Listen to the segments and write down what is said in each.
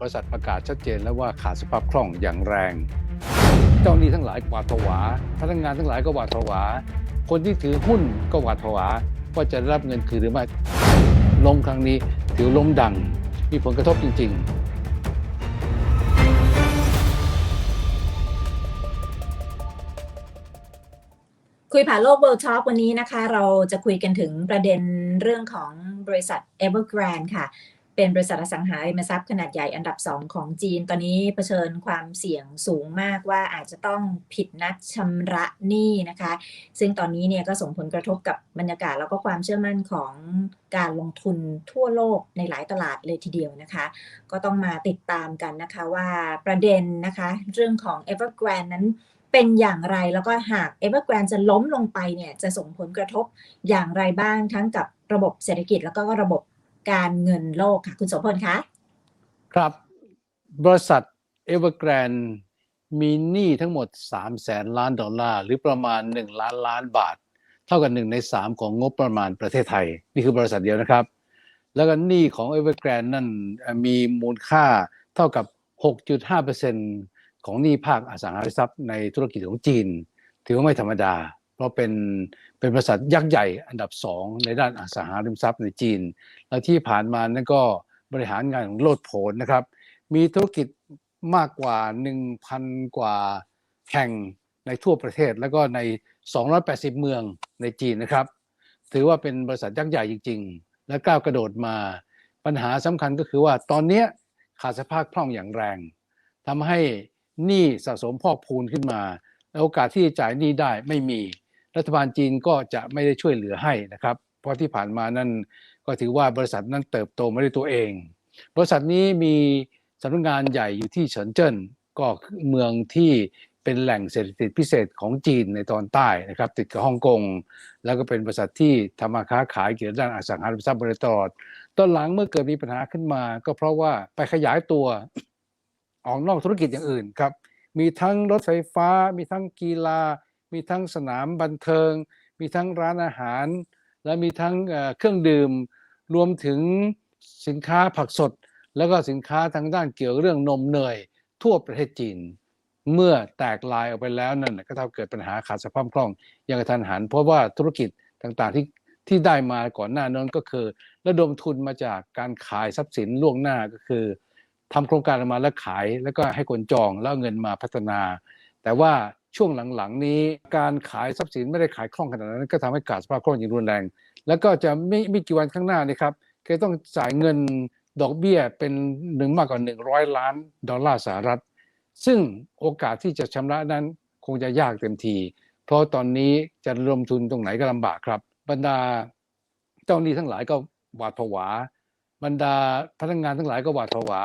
บริษัทประกาศชัดเจนแล้วว่าขาดสภาพคล่องอย่างแรง เจ้าหนี้ทั้งหลายหวาดผวา พนักงานทั้งหลายก็หวาดผวา คนที่ถือหุ้นก็หวาดผวาว่าจะได้รับเงินคืนหรือไม่ลงครั้งนี้ถือล้มดัง มีผลกระทบจริง ๆคุยผ่านโลก World Talk วันนี้นะคะ เราจะคุยกันถึงประเด็นเรื่องของบริษัท Evergrande ค่ะ เป็นบริษัทอสังหาริมทรัพย์ขนาดใหญ่อันดับ2ของจีน ตอนนี้เผชิญความเสี่ยงสูงมากว่าอาจจะต้องผิดนัดชำระหนี้นะคะ ซึ่งตอนนี้เนี่ยก็ส่งผลกระทบกับบรรยากาศแล้วก็ความเชื่อมั่นของการลงทุนทั่วโลกในหลายตลาดเลยทีเดียวนะคะ ก็ต้องมาติดตามกันนะคะว่าประเด็นนะคะเรื่องของ Evergrande นั้นเป็นอย่างไรแล้วก็หาก Evergrande จะล้มลงไปเนี่ยจะส่งผลกระทบอย่างไรบ้างทั้งกับระบบเศรษฐกิจแล้วก็ระบบ การเงินโลกค่ะ คุณโสพลคะครับ บริษัท Evergrande มีหนี้ทั้งหมด3แสนล้านดอลลาร์ หรือประมาณ 1 ล้านล้านบาท เท่ากับ1ใน 3 ของงบประมาณประเทศไทย นี่คือบริษัทเดียวนะครับ แล้วก็หนี้ของ Evergrande นั่นมีมูลค่าเท่ากับ 6.5%ของหนี้ภาคอสังหาริมทรัพย์ในธุรกิจของจีน ถือว่าไม่ธรรมดา เพราะเป็นเป็นบริษัทยักษ์ใหญ่อันดับสองในด้านอสังหาริมทรัพย์ในจีน และที่ผ่านมานั่นก็บริหารงานของโลดโผนนะครับ มีธุรกิจมากกว่า 1,000 กว่าแห่งในทั่วประเทศ แล้วก็ใน 280 เมืองในจีนนะครับ ถือว่าเป็นบริษัทยักษ์ใหญ่จริง ๆ และก้าวกระโดดมา ปัญหาสำคัญก็คือว่าตอนนี้ขาดสภาพคล่องอย่างแรงทำให้หนี้สะสมพอกพูนขึ้นมา และโอกาสที่จะจ่ายหนี้ได้ไม่มี รัฐบาลจีนก็จะไม่ได้ช่วยเหลือให้นะครับ เพราะที่ผ่านมานั่นก็ถือว่าบริษัทนั้นเติบโตมาด้วยตัวเอง บริษัทนี้มีสำนักงานใหญ่อยู่ที่เฉินเจิ้นก็เมืองที่เป็นแหล่งเศรษฐกิจพิเศษของจีนในตอนใต้นะครับติดกับฮ่องกง แล้วก็เป็นบริษัทที่ทำมาค้าขายเกี่ยวกับด้านอสังหาริมทรัพย์มาโดยตลอดตอนหลังเมื่อเกิดมีปัญหาขึ้นมา ก็เพราะว่าไปขยายตัวออกนอกธุรกิจอย่างอื่นครับมีทั้งรถไฟฟ้า มีทั้งกีฬา มีทั้งสนามบันเทิง มีทั้งร้านอาหาร และมีทั้งเครื่องดื่ม รวมถึงสินค้าผักสด แล้วก็สินค้าทางด้านเกี่ยวเรื่องนมเนย ทั่วประเทศจีน เมื่อแตกลายออกไปแล้วนั่นก็ทำเกิดปัญหาขาดสภาพคล่องอย่างกระทันหัน เพราะว่าธุรกิจต่างๆที่ที่ได้มาก่อนหน้านั้นก็คือ ระดมทุนมาจากการขายทรัพย์สินล่วงหน้าก็คือทำโครงการมาแล้วขายแล้วก็ให้คนจองแล้วเงินมาพัฒนา แต่ว่า ช่วงหลังๆ นี้การขายทรัพย์สินไม่ได้ขายคล่องขนาดนั้น ก็ทำให้ขาดสภาพคล่องอย่างรุนแรง แล้วก็จะไม่ไม่กี่วันข้างหน้านี่ครับก็ต้องจ่ายเงินดอกเบี้ยเป็นหนึ่งมากกว่า 100 ล้านดอลลาร์สหรัฐ ซึ่งโอกาสที่จะชำระนั้นคงจะยากเต็มที เพราะตอนนี้จะรวมทุนตรงไหนก็ลำบากครับ บรรดาเจ้าหนี้ทั้งหลายก็หวาดผวา บรรดาพนักงานทั้งหลายก็หวาดผวา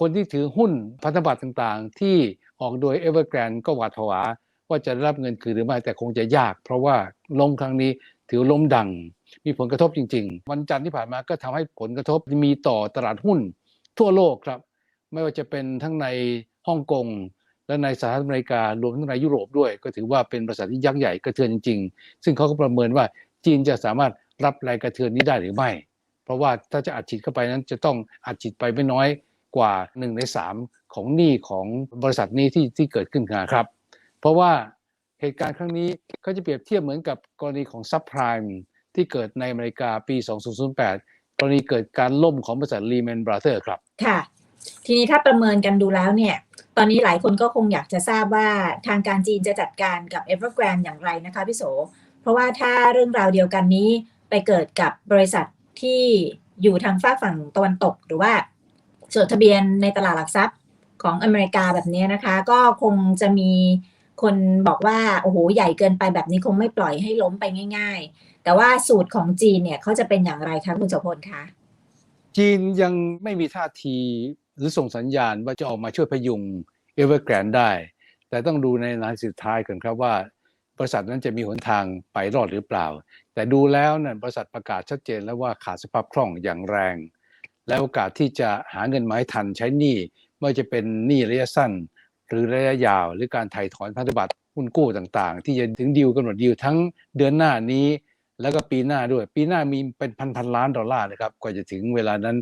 คนที่ถือหุ้นพันธบัตรต่างๆ ที่ ออกโดย Evergrande ก็หวาดผวาว่าจะได้รับเงินคืนหรือไม่แต่คงจะยาก เพราะว่าล้มครั้งนี้ถือล้มดัง มีผลกระทบจริง ๆ วันจันทร์ที่ผ่านมาก็ทำให้ผลกระทบมีต่อตลาดหุ้น ทั่วโลกครับ ไม่ว่าจะเป็นทั้งในฮ่องกงและในสหรัฐอเมริการวมทั้งในยุโรปด้วย ก็ถือว่าเป็นบริษัทที่ยักษ์ใหญ่กระเทือนจริง ๆ ซึ่งเขาก็ประเมินว่าจีนจะสามารถรับแรงกระเทือนนี้ได้หรือไม่ เพราะว่าถ้าจะอัดฉีดเข้าไปนั้นจะต้องอัดฉีดไปไม่น้อยกว่า1ใน3 ของหนี้ของบริษัทนี้ที่ที่เกิดขึ้นนะครับ เพราะว่าเหตุการณ์ครั้งนี้ก็จะเปรียบเทียบเหมือนกับกรณีของซับไพรม์ที่เกิดในอเมริกาปี 2008 กรณีเกิดการล่มของบริษัท Lehman Brothers ครับ ค่ะ ทีนี้ถ้าประเมินกันดูแล้วเนี่ย ตอนนี้หลายคนก็คงอยากจะทราบว่าทางการจีนจะจัดการกับ Evergrande อย่างไรนะคะพี่โส เพราะว่าถ้าเรื่องราวเดียวกันนี้ไปเกิดกับบริษัทที่อยู่ทางฝากฝั่งตะวันตก หรือว่าจดทะเบียนในตลาดหลักทรัพย์ ของอเมริกาแบบนี้นะคะ ก็คงจะมีคนบอกว่าโอ้โหใหญ่เกินไปแบบนี้คงไม่ปล่อยให้ล้มไปง่าย ๆ แต่ว่าสูตรของจีนเนี่ยเขาจะเป็นอย่างไรคะคุณโสพลคะจีนยังไม่มีท่าทีหรือส่งสัญญาณว่าจะออกมาช่วยพยุง Evergrande ได้ แต่ต้องดูในนาทีสุดท้ายก่อนครับว่า บริษัทนั้นจะมีหนทางไปรอดหรือเปล่า แต่ดูแล้วนั่นบริษัทประกาศชัดเจนแล้วว่าขาดสภาพคล่องอย่างแรง และโอกาสที่จะหาเงินมาให้ทันใช้หนี้ ไม่ว่าจะเป็นหนี้ระยะสั้น หรือระยะยาว หรือการถ่ายถอนพันธบัตรหุ้นกู้ต่างๆ ที่จะถึงดีลกำหนดดีลทั้งเดือนหน้านี้ แล้วก็ปีหน้าด้วย ปีหน้ามีเป็นพันพันล้านดอลลาร์นะครับกว่าจะถึงเวลานั้น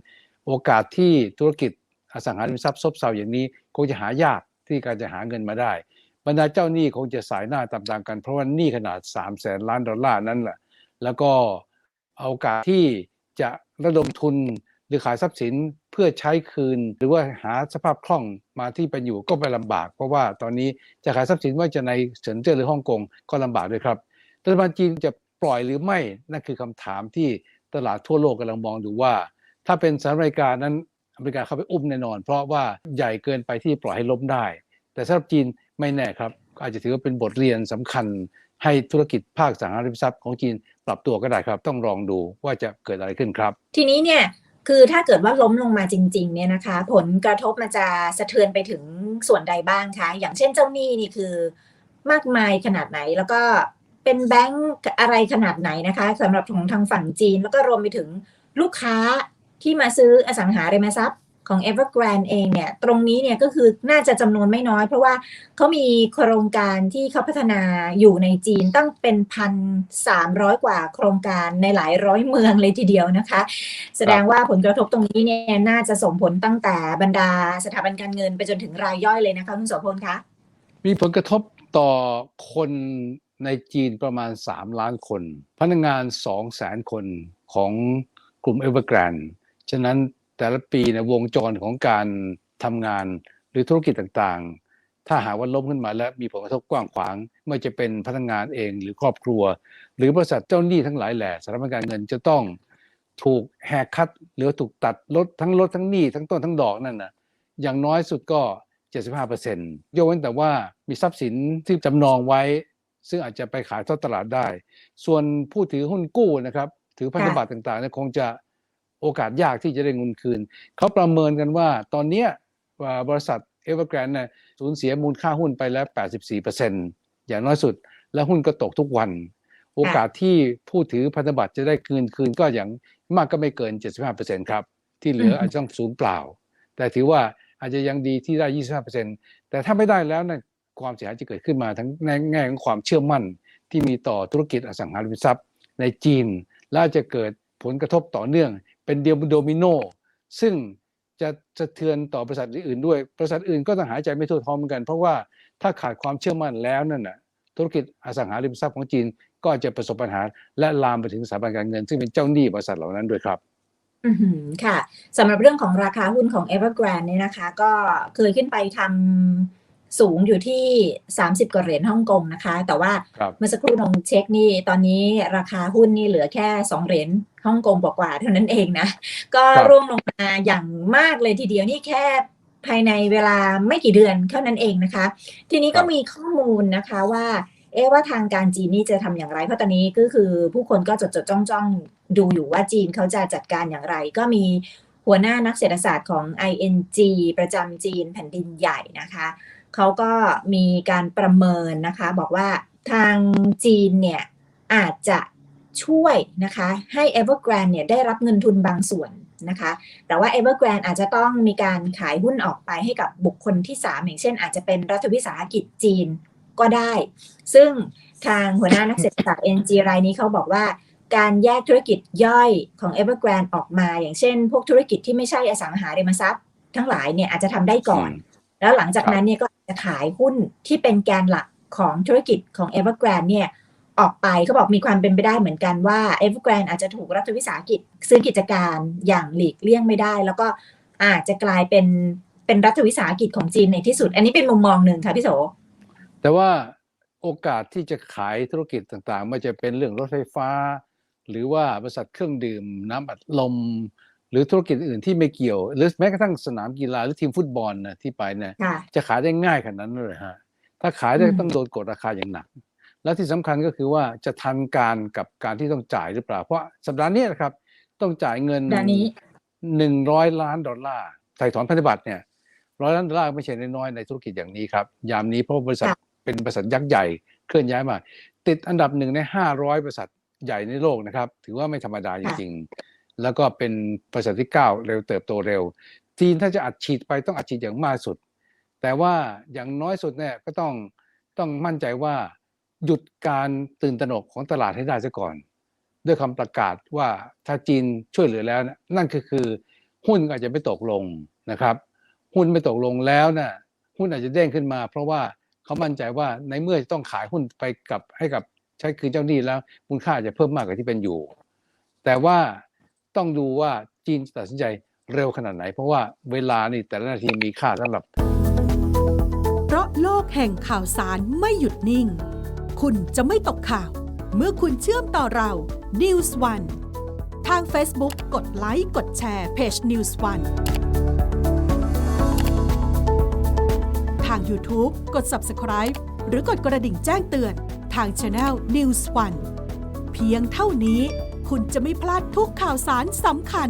โอกาสที่ธุรกิจอสังหาริมทรัพย์ซบเซาอย่างนี้คงจะหายากที่การจะหาเงินมาได้ บรรดาเจ้าหนี้คงจะสายหน้าตามๆกัน เพราะว่าหนี้ขนาด3 0 0แสนล้านดอลลาร์นั่นแหละแล้วก็เอาโอกาสที่จะระดมทุน หรือขายทรัพย์สินเพื่อใช้คืน หรือว่าหาสภาพคล่องมาที่เป็นอยู่ก็ไปลำบาก เพราะว่าตอนนี้จะขายทรัพย์สินว่าจะในเซินเจิ้นหรือฮ่องกงก็ลำบากด้วยครับรัฐบาลจีนจะปล่อยหรือไม่นั่นคือคำถามที่ตลาดทั่วโลกกำลังมองดูว่า ถ้าเป็นสหรัฐอเมริกานั้นอเมริกาเข้าไปอุ้มแน่นอน เพราะว่าใหญ่เกินไปที่ปล่อยให้ล้มได้ แต่สำหรับจีนไม่แน่ครับ อาจจะถือว่าเป็นบทเรียนสำคัญ ให้ธุรกิจภาคสังหาริมทรัพย์ของจีนปรับตัวก็ได้ครับ ต้องลองดูว่าจะเกิดอะไรขึ้นครับ ทีนี้เนี่ย คือถ้าเกิดว่าล้มลงมาจริง ๆ เนี่ยนะคะ ผลกระทบมันจะสะเทือนไปถึงส่วนใดบ้างคะ อย่างเช่นเจ้าหนี้นี่คือมากมายขนาดไหนแล้วก็เป็นแบงก์อะไรขนาดไหนนะคะสำหรับของทางฝั่งจีน แล้วก็รวมไปถึงลูกค้าที่มาซื้ออสังหาริมทรัพย์ ของ Evergrande เองเนี่ยตรงนี้เนี่ยก็คือน่าจะจำนวนไม่น้อย เพราะว่าเขามีโครงการที่เขาพัฒนาอยู่ในจีนตั้งเป็นพันสามร้อยกว่าโครงการในหลายร้อยเมืองเลยทีเดียวนะคะ แสดงว่าผลกระทบตรงนี้เนี่ยน่าจะส่งผลตั้งแต่บรรดาสถาบันการเงินไปจนถึงรายย่อยเลยนะคะคุณโสพลคะมีผลกระทบต่อคนในจีนประมาณ 3 ล้านคน พนักงาน 2 0 0แสนคนของกลุ่ม Evergrande ฉะนั้น แต่ละปีในยวงจรของการทำงานหรือธุรกิจต่างๆ ถ้าหากว่าล้มขึ้นมาแล้วมีผลกระทบกว้างขวางไม่จะเป็นพนักงานเองหรือครอบครัว หรือบริษัทเจ้าหนี้ทั้งหลายแหล่สถาบันการเงินจะต้องถูกแหกคัดหรือถูกตัดลดทั้งลดทั้งหนี้ทั้งต้นทั้งดอกนั่นนะอย่างน้อยสุดก็ 75%ยกเว้นแต่ว่ามีทรัพย์สินที่จำนองไว้ ซึ่งอาจจะไปขายทอดตลาดได้ ส่วนผู้ถือหุ้นกู้นะครับ ถือพันธบัตรต่างๆเนี่ยคงจะ โอกาสยากที่จะได้เงินคืน เขาประเมินกันว่าตอนนี้บริษัท Evergrande เนี่ยสูญเสียมูลค่าหุ้นไปแล้ว 84%อย่างน้อยสุด และหุ้นก็ตกทุกวัน โอกาสที่ผู้ถือพันธบัตรจะได้คืนคืนก็อย่างมากก็ไม่เกิน 75%ครับ ที่เหลืออาจจะต้องสูญเปล่า แต่ถือว่าอาจจะยังดีที่ได้ 25%แต่ถ้าไม่ได้แล้วนะความเสียหายจะเกิดขึ้นมาทั้งในแง่ของความเชื่อมั่นที่มีต่อธุรกิจอสังหาริมทรัพย์ในจีน และจะเกิดผลกระทบต่อเนื่อง เป็นเดียวโดมิโนซึ่งจะสะเทือนต่อบริษัทอื่นด้วย บริษัทอื่นก็ต้องหายใจไม่ทั่วท้องเหมือนกัน เพราะว่าถ้าขาดความเชื่อมั่นแล้วนั่นน่ะธุรกิจอสังหาริมทรัพย์ของจีนก็จะประสบปัญหาและลามไปถึงสถาบันการเงิน ซึ่งเป็นเจ้าหนี้บริษัทเหล่านั้นด้วยครับค่ะสำหรับเรื่องของราคาหุ้นของ Evergrande เนี่ยนะคะ ก็เคยขึ้นไปทำ สูงอยู่ที่ 30 กว่าเหรียญฮ่องกงนะคะ แต่ว่าครับเมื่อสักครู่ลองเช็คนี่ตอนนี้ราคาหุ้นนี่เหลือแค่ 2 เหรียญฮ่องกงกว่าๆเท่านั้นเองนะ ก็ครับร่วงลงมาอย่างมากเลยทีเดียวนี่แค่ภายในเวลาไม่กี่เดือนเท่านั้นเองนะคะ ทีนี้ก็มีข้อมูลนะคะว่า เอ๊ะว่าทางการจีนนี่จะทำอย่างไร เพราะตอนนี้ก็คือผู้คนก็จดจดจ้องจ้องๆดูอยู่ว่าจีนเขาจะจัดการอย่างไร ก็มีหัวหน้านักเศรษฐศาสตร์ของ ING ประจำจีนแผ่นดินใหญ่นะคะ เขาก็มีการประเมินนะคะ บอกว่าทางจีนเนี่ยอาจจะช่วยนะคะให้ Evergrande เนี่ยได้รับเงินทุนบางส่วนนะคะ แต่ว่า Evergrande อาจจะต้องมีการขายหุ้นออกไปให้กับบุคคลที่ 3 อย่างเช่น อาจจะเป็นรัฐวิสาหกิจจีนก็ได้ ซึ่งทางหัวหน้านักเศรษฐศาสตร์ NG รายนี้เขาบอกว่าการแยกธุรกิจย่อยของ Evergrande ออกมา อย่างเช่น พวกธุรกิจที่ไม่ใช่อสังหาริมทรัพย์ ทั้งหลายเนี่ยอาจจะทำได้ก่อน แล้วหลังจากนั้นเนี่ยก็ จะขายหุ้นที่เป็นแกนหลักของธุรกิจของ Evergrande เนี่ยออกไปเขาบอกมีความเป็นไปได้เหมือนกันว่า Evergrande อาจจะถูกรัฐวิสาหกิจซื้อกิจการอย่างหลีกเลี่ยงไม่ได้ แล้วก็อาจจะกลายเป็นเป็นรัฐวิสาหกิจของจีนในที่สุด อันนี้เป็นมุมมองหนึ่งค่ะพี่โส แต่ว่าโอกาสที่จะขายธุรกิจต่างๆไม่ว่าจะเป็นเรื่องรถไฟฟ้า หรือว่าบริษัทเครื่องดื่มน้ำอัดลม หรือธุรกิจอื่นที่ไม่เกี่ยว หรือแม้กระทั่งสนามกีฬาหรือทีมฟุตบอลนะที่ไปเนี่ยค่ะจะขายได้ง่ายขนาดนั้นเลยฮะถ้าขายได้อืมต้องโดนกดราคาอย่างหนัก และที่สำคัญก็คือว่าจะทันการกับการที่ต้องจ่ายหรือเปล่า เพราะสัปดาห์นี้นะครับ ต้องจ่ายเงินดานนี้หนึ่งร้อยล้านดอลลาร์ไถ่ถอนพันธบัตรเนี่ยร้อยล้านดอลลาร์ไม่ใช่น้อยๆในธุรกิจอย่างนี้ครับยามนี้เพราะว่าบริษัทค่ะเป็นบริษัทยักษ์ใหญ่เคลื่อนย้ายมา ติดอันดับหนึ่งในห้าร้อยบริษัทใหญ่ในโลกนะครับ ถือว่าไม่ธรรมดาจริงๆ แล้วก็เป็นบริษัทที่ก้าวเร็วเติบโตเร็ว จีนถ้าจะอัดฉีดไปต้องอัดฉีดอย่างมากสุด แต่ว่าอย่างน้อยสุดเนี่ยก็ต้องต้องมั่นใจว่าหยุดการตื่นตระหนกของตลาดให้ได้ซะก่อน ด้วยคำประกาศว่าถ้าจีนช่วยเหลือแล้วนะนั่นก็คือหุ้นอาจจะไม่ตกลงนะครับ หุ้นไม่ตกลงแล้วน่ะหุ้นอาจจะเด้งขึ้นมา เพราะว่าเขามั่นใจว่าในเมื่อต้องขายหุ้นไปกับให้กับใช้คืนเจ้าหนี้แล้วมูลค่าจะเพิ่มมากกว่าที่เป็นอยู่ แต่ว่า ต้องดูว่าจีนตัดสินใจเร็วขนาดไหน เพราะว่าเวลานี่แต่ละนาทีมีค่าสำหรับ เพราะโลกแห่งข่าวสารไม่หยุดนิ่ง คุณจะไม่ตกข่าว เมื่อคุณเชื่อมต่อเรา News One ทาง Facebook กดไลค์กดแชร์เพจ News One ทาง YouTube กด Subscribe หรือกดกระดิ่งแจ้งเตือนทาง Channel News One เพียงเท่านี้ คุณจะไม่พลาดทุกข่าวสารสำคัญ